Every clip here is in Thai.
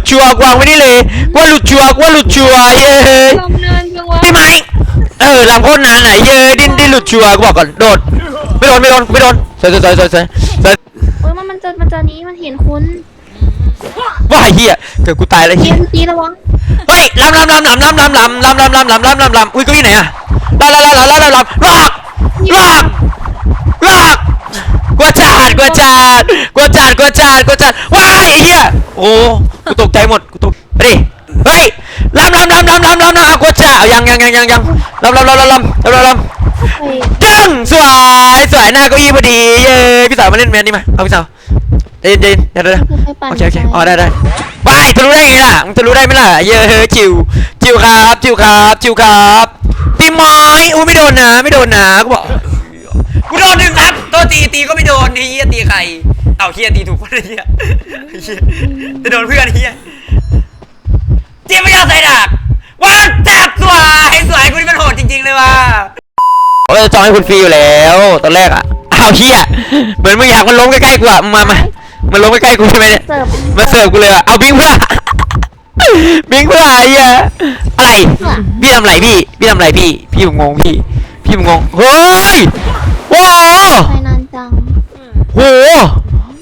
ดชัวร์กวางไม่ได้เลยกว่าหลุดชัวกว่าหลุดชัวเย้พี่ไม้เออลำโคตรนานอะเย้ดิ้นดิ้นหลุดชัวกูบอกก่อนโดดไม่โดนไม่โดนไม่โดนใส่ใส่ใส่ใส่ใส่เส่โอ้ยมันจะมันจะนี้มันเห็นคุณว่าเฮียเกิดกูตายแล้วเฮีเยี่ยยมจีระวังเฮ้ยลำลำลำลำลำลำลำลำลำลำลำลำลำลำอุ้ยเก้าอี้ไหนอะลำลำลำลำลำลำลำลากลากลำกกว่าจาดกว่าจาดกว่าจาดกว่าจาดกว่าจาดว้ายไอ้เฮียโอ้ กูตกใจหมด กูตกไปดิไปยลำลำลำลำลำลำลำกูจะเอายังยังยังยังยังลำลำลำลำลำลำลำลำจึ้งสวย สวย หน้าก็าอี้พอดี เย้พี่สาวมาเล่นแมนนี่มา เอาพี่สาวเดินเดินเดินเดี๋โอเคโอเคอ๋อได้ได้ไปจะรู้ได้ไงล่ะจะรู้ได้ไหมล่ะ เย้จิวจิวครับ จิวครับ จิวครับตีไม้อู้ไม่โดนนะ ไม่โดนนะ กูบอก กูโดนหนึ่งนับตัวตีตีก็ไม่โดนเฮียตีใคร เอาเฮียตีถูกปเนี่ยเฮียเฮียจะโดนเพื่อนเฮียเจียบไม่ยอมใส่ดักว้าวจับสวยสวยกูนี่มันโหดจริง ๆ เลยว่ะโอ้ยจองให้คุณฟรีอยู่แล้ว ตอนแรกอะเอาเฮียเหมือนมึงอยากมันล้มใกล้ๆกูอะมามามันล้มใกล้ๆกูใช่ไหมเนี่ยมาเสิร์ฟกูเลยอะเอาบิ้งเพื่อบิ้งเพื่ออะไรอะอะไรพี่ทำไรพี่พี่ทำไรพี่ พี่ผมงงพี่ พี่ผมงงเฮ้ยว้าวไปนานจังโห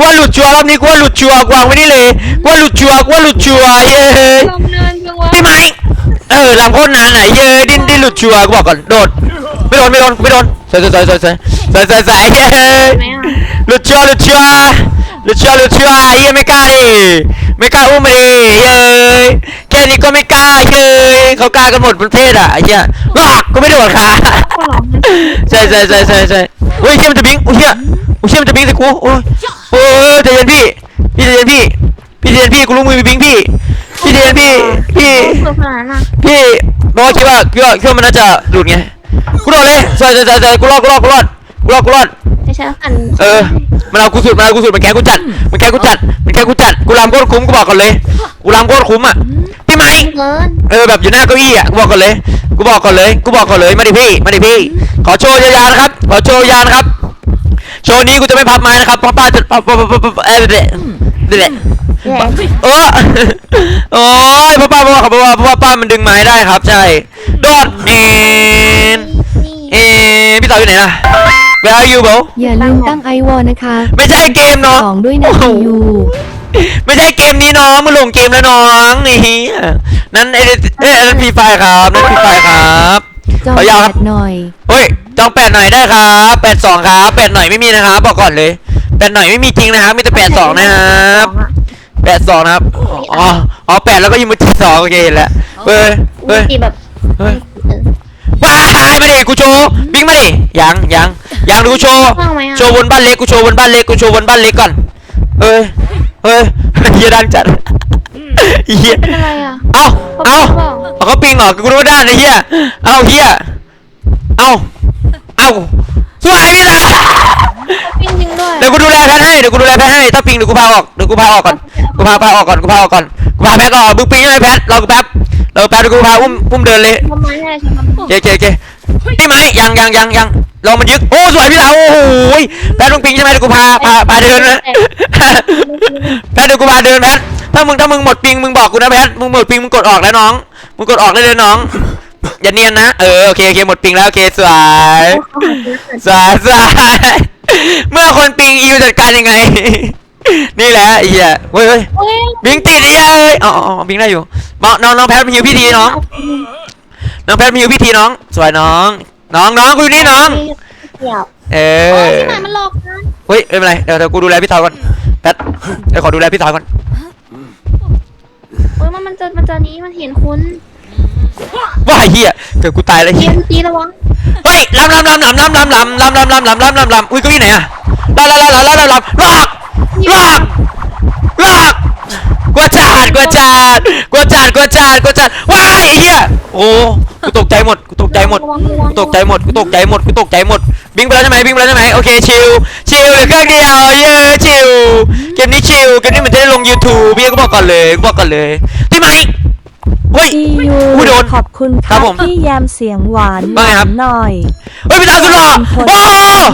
ว่าหลุดชัวร์รอบนี้กูว่าหลุดชัวร์กวางไว้นี่เลยกูว่าหลุดชัวร์ว่าหลุดชัวร์เย้ตินจัไม้เออลำโคนรนานไหนเย่ดิ้นดิ้นหลุดชัวร์กูบอกก่อนโดดไม่โดนไม่โดนไม่โดนสวยส่ใส่ใส่ใส่ใส่ใส่เย้หลุดชัวร์หลุดชัวร์ ลุดชัวร์หลุดชัวร์เย้ไม่กล้าดิไม่กล้าอุ้มมาดิเย้แค่นี้ก็ไม่กล้าเย้เขากล้ากันหมดประเทศอะไอ้เหี้ยว้าก็ไม่โดดค่ะใช่ใช่ใช่ใช่ใช่โอ้ยเชี่ยมันจะบิงโอ้ยเชี่ยโอ้ยเชี่ยมันจะบิงใส่กูโอ้ยโอ้ยใจเย็นพี่พี่ใจเย็นพี่พี่ใจเย็นพี่กูรู้มือมีบิงพี่พี่ใจเย็นพี่พี่พี่บอกว่าคิดว่าคิดว่าคิดว่ามันน่าจะหลุดไงกูโดดเลยใส่ใส่ใส่ใส่กูรอดกูรอดกูรอดกูรอดกูรอด ช่แล้วกันเออมันเอากูสุดมันเอากูสุดมันแค่กูจัดมันแค่กูจัดมันแค่กูจัดกูรำโคตรคุ้มกูบอกก่อนเลยกูรำโคตรคุ้มอะพี่ไหมเกินเออแบบอยู่หน้าเก้าอี้อะกูบอกก่อนเลย กูบอกก่อนเลยกูบอกก่อนเลยมาดิพี่มาดิพี่ ขอโชว์ยาวๆนะครับขอโชว์ยาวนะครับ โชว์นี้กูจะไม่พับไม้นะครับเพราะป้าจะป้าป้าป้าป้าเออเด็ดเด็ดแย่เออโอ้ยเพราะป้าบอกเพราะว่าเพราะว่าป้ามันดึงไม้ได้ครับใช่โดดเอ็นนี่เอ็นพี่เต๋ออยู่ไหนล่ะ Where are you bro อย่าลืมตั้งไอวอนะคะไม่ใช่เกมเนาะสองด้วยนะทียูไม่ใช่เกมนี้น้องมึงลงเกมแล้วน้องไอ้เหี้ยนั่นไอ้เอ้ยนั่นพีไฟครับนั่นพีไฟครับจอขอยาวแบครับดหน่อยเฮ้ยจองแปดหน่อยได้ครับแปดสองครับแปดหน่อยไม่มีนะครับบอกก่อนเลยแปดหน่อยไม่มีจริงนะครับมีแต่แปดสองนะครับแปดสองนะครับอ๋ออ๋อแปดแล้วก็ยิงมาที่สองโอเคเห็นแล้วเฮ้ยเฮ้เฮ้ยยตีแบบเฮ้ยเออ ว้ายมาดิกูโชว์บิ๊กมาดิยังยังยังดูกูโชว์เข้าไหมอะ โชว์บนบ้านเล็กกูโชว์บนบ้านเล็กกูโชว์บนบ้านเล็กก่อนเฮ้ยเฮ้ยเฮียดังจัดเฮียเป็นอะไรอะเอ้าเอ้าเขาปิงเปล่าเอาเขาปิงเหรอกูรู้ว่าด้านไอ้เหี้ยเอาเหี้ยเอาเอาสวยพี่ตาปิ้งจริงด้วย เดี๋ยวกูดูแลแพทให้เดี๋ยวกูดูแลแพทให้ถ้าปิงเดี๋ยวกูพาออกเดี๋ยวกูพาออกก่อนกูพาพาออกก่อนกูพาออกก่อนกูพาแพทก่อนมึงปิงยังไงแพทรอกูแป๊บรอกูแป๊บเดี๋ยวกูพาอุ้มอุ้มเดินเลยทำไมแน่ใช่ไหมเจเจเจพี่ไหมยังยังยังยังลองมันยึกโอ้สวยพี่ตาโอ้โหยแพทมึงปิงใช่ไหมเดี๋ยวกูพาพาพาเดินนะแพทเดี๋ยวกูพาเดินแพทถ้ามึงถ้ามึงหมดปิงมึงบอกกูนะแพทมึงหมดปิงมึงกดออกแล้วน้องมึงกดออกได้เลยน้องอย่าเนียนนะเออโอเคโอเคหมดปิงแล้วโอเคสวยสวยสวย เมื่อคนปิงอิวจัดการยังไง นี่แหละไอ้เหี้ยเฮ้ยเฮ้ยเฮ้ยบิงติดไอ้เหี้ยเอ้ยอ๋ออ๋ออ๋อบิงได้อยู่น้องน้องน้องแพทมาฮิวพี่ทีน้อง น้องแพทมาฮิวพี่ทีน้อง สวยน้อง น้องน้องกูอยู่นี่น้อง เกี่ยวเอโอ้อยที่ไหนมันหลอกนะเฮ้ยไม่เป็นไรเดี๋ยวเดี๋ยวกูดูแลพี่ทอยก่อนแพทเดี๋ยวขอดูแลพี่ทอยก่อน โอ้ยมันมันจะมันจะนี้มันเห็นคุณ ว้ายเหี้ยเกิดกูตายแล้วเกีเหี้ยยนตีระวังเฮ้ยลำลำลำลำลำลำลำลำลำลำลำลำลำลำลำอุ้ยเก็ยี่ไหนอะลำลำลำลำลำลำลำลากลากลากกลัวจัดกลัวจัดกลัวจัดกลัวจัดกลัวจัดว้ายไอ้เหี้ยโอ้กูตกใจหมดกูตกใจหมด ระวังระวังกูตกใจหมดกูตกใจหมดกูตกใจหมดบิงไปแล้วใช่ไหมบิงไปแล้วใช่ไหมโอเคชิลชิลเหลือเครื่องเดียวเย้ชิลเกมนี้ชิลเกมนี้มันจะได้ลง YouTube พี่ก็บอกก่อนเลยก็บอกก่อนเลยพี่ไหม เฮ้ยอียูอุ๊ยโดนขอบคุณคครัรับบผมที่แยมเสียงหวานว่าไงครับ หน่อยเฮ้ยพี่ตาสุดหล่อคนโอ้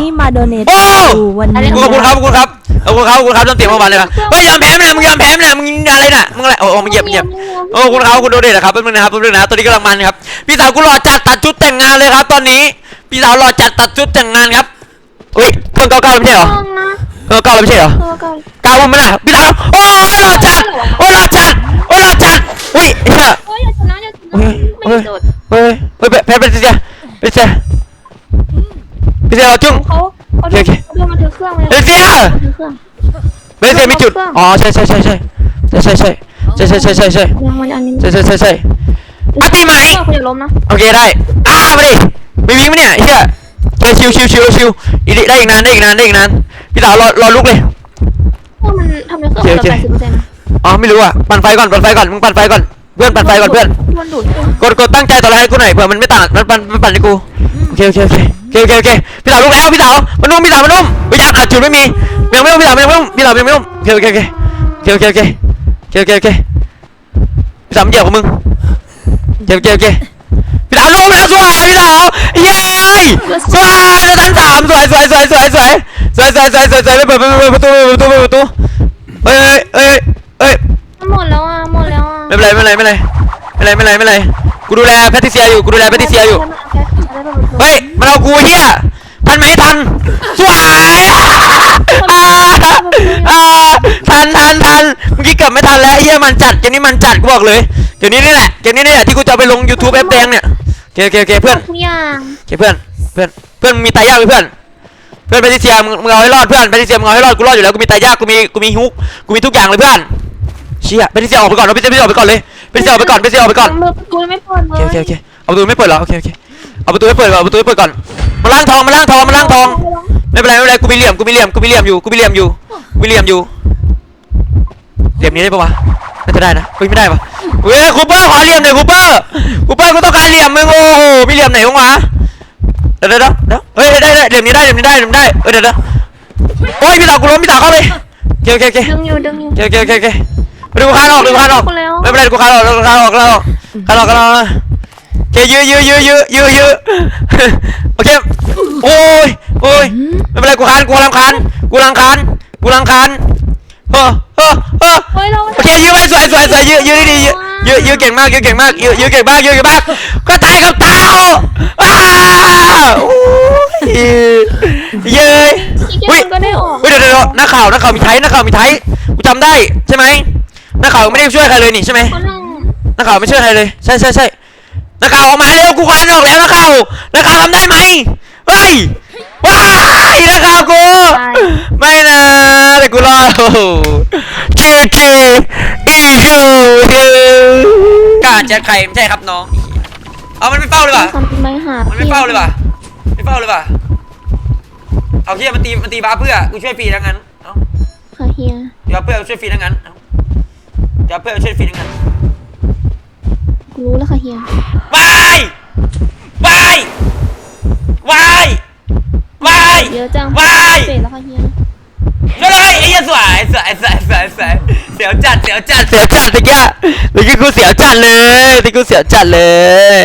ที่มาโดเนทโอ้ ดูวันนี้ขอบคุณครับขอบคุณครับขอบคุณครับขอบคุณครับต้องเตรียมมาวันเลยครับเฮ้ยยอมแพ้ไหมล่ะมึงยอมแพ้ไหมล่ะมึงอะไรน่ะมึงอะไรโอ้โอ้มึงเหยียบมึงเหยียบโอ้คุณเขาคุณโดเดชนะครับแป๊บนึงนะครับแป๊บนึงนะตอนนี้กำลังมันครับพี่สาวกูรอจัดตัดชุดแต่งงานเลยครับ ตอนนี้พี่สาวรอจัดตัดชุดแต่งงานครับอุ้ยเครื่องเก่าๆไม่ใช่เหรอต้องนะเครื่องเก่าไม่ใช่เหรอตัวก่อนเก่ามันน่ะพี่สาวโอ้ยร มีจุดอ๋อใช่ใช่ใช่ใช่ใช่ใช่ใช่ใช่ใช่ใช่ใช่ใช่ยังมันอันนี้ใช่ใช่ใช่ใช่อาตีไหมคุณอย่าล้มนะโอเคได้อ้ามาดิมีวิ่งไหมเนี่ยเฮียเฮียชิวชิวชิวชิวอีกได้อีกนานได้อีกนานได้อีกนานพี่สาวรอรอลุกเลยว่ามันทำในเครื่องโอเคเหลือแปดสิบเปอร์เซ็นต์นะอ๋อไม่รู้อะปั่นไฟก่อนปั่นไฟก่อนมึงปั่นไฟก่อนเพื่อนปั่นไฟก่อนเพื่อนมันดูดเครื่องกดกดตั้งใจต่ออะไรให้กูหน่อยเผื่อมันไม่ต่างมันปั่นมันปั่นให้กูโอเคโอเคโอเคโอเคโอเคพี่สาวลุกแล้วพี่สาวมานุ่มพี่สาวมานุ่มวิญญาณอาจจุดไม่มียังไม่นุ่มพี่สาวยังไม่นุ่มพี่สาวยังไม่นุ่มโอเคโอเคโอเค เคโอเคโอเคโอเคโอเคโอเคพี่สามเหยียบกับมึงโอเคโอเคโอเคพี่สาวนุ่มแล้วสวยพี่สาวเย้ยสวยแล้วทันสามสวยสวยสวยสวยสวยสวยสวยสวยสวยสวยไม่เปิดไม่เปิดประตูไม่เปิดประตูไม่เปิดประตูเฮ้ยเฮ้ยเฮ้ยหมดแล้วอะหมดแล้วอะไม่เป็นไรไม่เป็นไรไม่เป็นไรไม่เป็นไรไม่เป็นไรกูดูแลแพทริเซียอยู่กูดูแลแพทริเซียอยู่เฮ้ยมันเอากูเฮียทันไหมทันสวยอ่าอ่าทันทัน ทันเมื่อกี้เกือบไม่ทันแล้วไอ้เฮียมันจัดเกมนี้มันจัดกูบอกเลยเกมนี้นี่แหละเกมนี้นี่แหละที่กูจะเอาไปลง YouTube แอปแดงเนี่ยโอเคโอเคโอเคเพื่อนทุกอย่างโอเคเพื่อนเพื่อนเพื่อนมีตายากไหมเพื่อน เพื่อนแพทริเซียมึงมึงเอาให้รอดเพื่อนแพทริเซียมึงเอาให้รอดกูรอดอยู่แล้วกูมีตายากกูมีกูมีฮุกกูมีทุกอย่างเลยเพื่อนเชี่ยแพทริเซียออกไปก่อนแพทริเซียออกไปก่อนเลยแพทริเซียออกไปก่อนแพทริเซียออกไปก่อน มือกูไม่เปิดเลโอยเคโอเคโอเคเอาประตูไม่เปิดเหรอโอเคโอเคเอาประตูไม่เปิดก่อนเอาประตูไม่เปิดก่อนมาล้างทองมาล้างทองมาล้างทองไม่เป็นไรไม่เป็นไรกูมีเหลี่ยมกูมีเหลี่ยมกูมีเหลี่ยมอยู่กูมีเหลี่ยมอยู่กูมีเหลี่ยมอยู่ เหลี่ยมนี้ได้ปะวะน่าจะได้นะเฮ้ยไม่ได้ปะเฮ้ยคูเปอร์ขอเหลี่ยมหน่อยคูเปอร์คูเปอร์กูต้องการเหลี่ยมมึงโอ้โหมีเหลี่ยมไหนบ้างวะเดี๋ยวเดี๋ยวเดี๋ยวเดี๋ยวเฮ้ยได้ได้เหลี่ยมนี้ได้เหลี่ยมนี้ได้เหลี่ยมนี้ได้เออเดี๋ยวเดี๋ยวโอ้ยพี่สาวกูล้มพี่สาวเข้าเลยโอเคโอเคโอเคดึงอยู่ดึงอยู่โอเคโอเคโอเคไปดูกูคานออกดูกูคานออกแล้วไม่เป็นไรกูคานออกกูคานออกคานออกคานออกคานออกโอเคยื้อยื้อยื้อยื้อยื้อยื้อโอเคโอ้ยโอ้ยไม่เป็นไรกูคานกูรำคาญกูรำคาญกูรำคาญ เออเออเออเฮ้ยเราโอเคยื้อไปสวยสวยสวยยื้อยื้อดียื้อยื้อยื้อเก่งมากยื้อเก่งมากยื้อยื้อเก่งมากยื้อเก่งมากก็ตายกับเต่าอ้าวโอ้ยเย้ยอีกอุ้ยคนก็ได้ออกเฮ้ยเดี๋ยวเดี๋ยวนักข่าวนักข่าวมีไทยนักข่าวมีไทยกูจำได้ใช่ไหมนักข่าวไม่ได้ช่วยใครเลยนี่ใช่ไหมเขานั่งนักข่าวไม่ช่วยใครเลยใช่ใช่ใช่นักข่าวออกมาเร็วกูคานออกแล้วนักข่าวนักข่าวทำได้ไหมเฮ้ย ว้ายนักข่าวกูไม่นะแต่กูรอดโอ้โหจีจีอีชูกล้าจะใครไม่ใช่ครับน้อง เอามันไม่เฝ้าเลยว่ะ ทำไมหามันไม่เฝ้าเลยว่ะ ไม่เฝ้าเลยว่ะ เอาเฮียมันตีมันตีบ้าเพื่อกูช่วยฟรีทั้งนั้น เอ้าค่ะเฮียเดี๋ยวเพื่อนช่วยฟรีทั้งนั้นเอ้าเดี๋ยวเพื่อนช่วยฟรีทั้งนั้นกูรู้แล้วค่ะเฮียวายวายวายวาย เยอะจังวายเสร็จแล้วค่ะเฮียช่วยเลยไอ้เหี้ยสวยสวยสวยสวยสวยเสียวจัดเสียวจัดเสียวจัดตะกี้ตะกี้กูเสียวจัดเลยตะกี้กูเสียวจัดเลย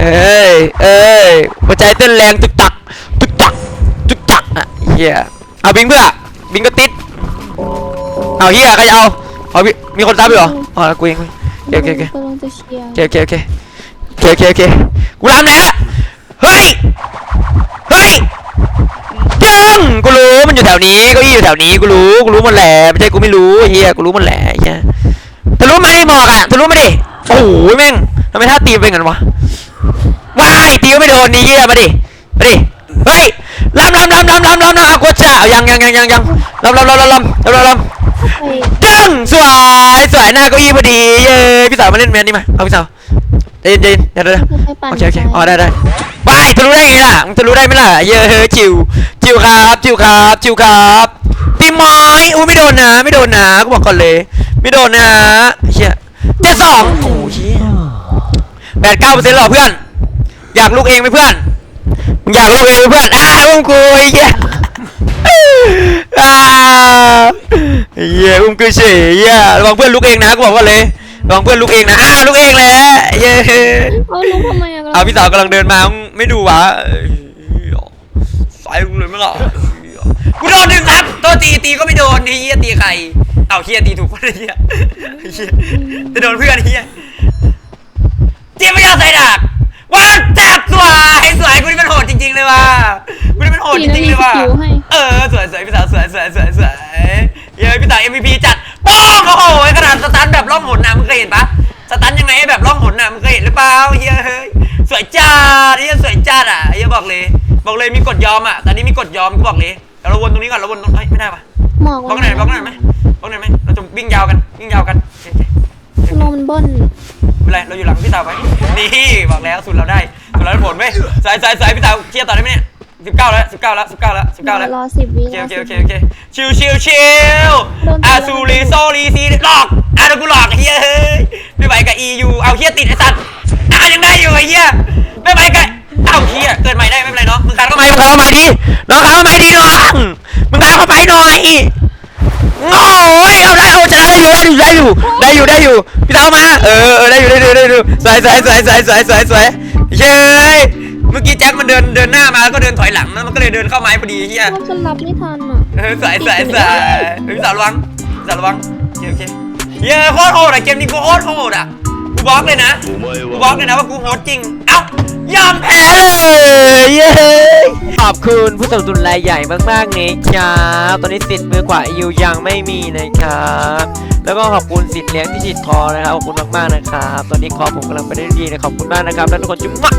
เอ้ยเอ้ยหัวใจเต้นแรงตึกตักตึกตักตึกตักอะเฮียเอาบิงเพื่อบิงก็ติดเอาเฮียใครจะเอาเอาบิมีคนซับอยู่เหรออ๋อกูเองโอเคโอเคโอเคกำลังจะเชียร์โอเคโอเคโอเคโอเคโอเคกูรำแล้วเฮ้ยเฮ้ย ยังกูรู้มันอยู่แถวนี้ก็อี้อยู่แถวนี้กูรู้กูรู้หมดแหละไม่ใช่กูไม่รู้เฮียกูรู้หมดแหละเฮียทะลุไหมหบอกอะทะลุมดิโอ้โหแม่งทำไมท่าตีเป็นกันวะว้ายตีก็ไม่โดนนี่เฮียมาดิมาดิเฮ้ยล้ำล้ำล้ำล้ำล้ำลำลำเอากดจ้ายังยังยังยังยังล้ำล้ำล้ำล้ำล้ำลำลำดึงสวยสวยหน้าก้าอี้พอดีเย้พี่สาวมาเล่นแมนนี่มาเอาพี่สาว เย็นใจเย็นเดี๋ยวเดี๋ยวเดี๋ยวไม่ใช่ปั่นโอเคโอเคอ๋อได้ได้ไปจะรู้ได้ไงล่ะมึงจะรู้ได้ไหมล่ะเย้จิวจิวครับจิวครับจิวครับตีไม้อู้ไม่โดนนะ ไม่โดนนะกูบอกก่อนเลย ไม่โดนนะเฮียเจ็ดสองโอ้เฮียแปดเก้าเปอร์เซ็นต์หรอเพื่อน อยากลูกเองไหมเพื่อนมึงอยากลูกเองไหมเพื่อนอ้าวอุ้มกูไอ้เหี้ยอ้าวไอ้เหี้ยอุ้มกูเฉยเหี้ยระวังเพื่อนลูกเองนะกูบอกว่าเลย ระวังเพื่อนลูกเองนะอ้าวลูกเองแหละเย้เอาลุงทำไมอะเอาพี่สาวกำลังเดินมามึงไม่ดูวะเอ้ยใส่กูเลยมั้งล่ะกูโดนหนึ่งครับตัวตีตีก็ไม่โดนไอ้เหี้ยตีใครเอาเฮียตีถูกคนไอ้เหี้ยไอ้เหี้ยจะโดนเพื่อนไอ้เหี้ยเจี๊ยบไม่ยอมใส่ดักวันจับสวยสวยกูนี่เป็นโหดจริงๆเลยว่ะกูนี่เป็นโหดจริงๆเลยว่ะเออสวยสวยพี่สาวสวยสวยสวยสวยเย้พี่สาว MVP จัดป้องโอ้โหขนาดสตันแบบ ล่องหนนะมึงเคยเห็นปะสตันยังไงให้แบบล่องหนนะมึงเคยเห็นหรือเปล่าเฮ้ยเฮ้ยสวยจัดเฮ้ยสวยจัดอะเฮ้ยบอกเลย บอกเลยมีกดยอมอะตอนนี้มีกดยอมกูบอกเลยเดี๋ยวเราวนตรงนี้ก่อนเราวนตรงเฮ้ยไม่ได้ปะหมอกบล็อกหน่อยบล็อกหน่อยไหมบล็อกหน่อยไหมเราจะวิ่งยาวกันวิ่งยาวกันโอเคโอเคลมมันเบิ้ลไม่เป็นไรเราอยู่หลังพี่สาวไว้นี่บอกแล้วสุดเราได้สุดเราได้ผลไหมสายสายสายพี่สาวเคลียร์ต่อได้ไหมเนี่ย สิบเก้าแล้วสิบเก้าแล้วสิบเก้าแล้วสิบเก้าแล้วรอสิบวิโอเครโออเคสิโอบเคโอเคชิวชิวชิวอาซูรีโซรีซีหลอกอะเดี๋ยวกูหลอกไอ้เฮียเฮ้ยไม่ไหวกับ EU เอาเฮียติดไอ้สัตว์อะยังได้อยู่ไอ้เฮียไม่ไหวกับเอาเฮียเกิดใหม่ได้ไม่เป็นไรเนาะมึงการเข้ามามึงการเข้ามาดิน้องการเข้ามาดิน้องมึงการเข้าไปหน่อยโอ้ยเอาได้เอาชนะได้อยู่ได้อยู่ได้อยู่ได้อยู่ได้อยู่พี่เท้ามาเออเออได้อยู่ได้อยู่ได้อยู่สวยสวยสวยสวยสวยสวยสวยเย้ย เมื่อกี้แจ็คมันเดินเดินหน้ามาแล้วก็เดินถอยหลังแล้วมันก็เลยเดินเข้าไม้พอดีเฮียว่าฉันรับไม่ทันอะเออสวยสวยสวยพี่สาวระวังพี่สาวระวังโอเคโอเคเย้โคตรโหดอะเกมนี้กูโคตรโหดอะกูบล็อกเลยนะกูบล็อกเลยนะว่ากูโหดจริงเอ้ายอมแพ้เลยเย้ขอบคุณผู้สนับสนุนรายใหญ่มากๆนะครับตอนนี้สิทธิ์มือขวายูยังไม่มีนะครับแล้วก็ขอบคุณสิทธิ์เลี้ยงที่ฉีดคอนะครับขอบคุณมากๆนะครับ ตอนนี้คอผมกำลังไปได้ดีนะขอบคุณมากนะครับแล้วทุกคนจุ๊บ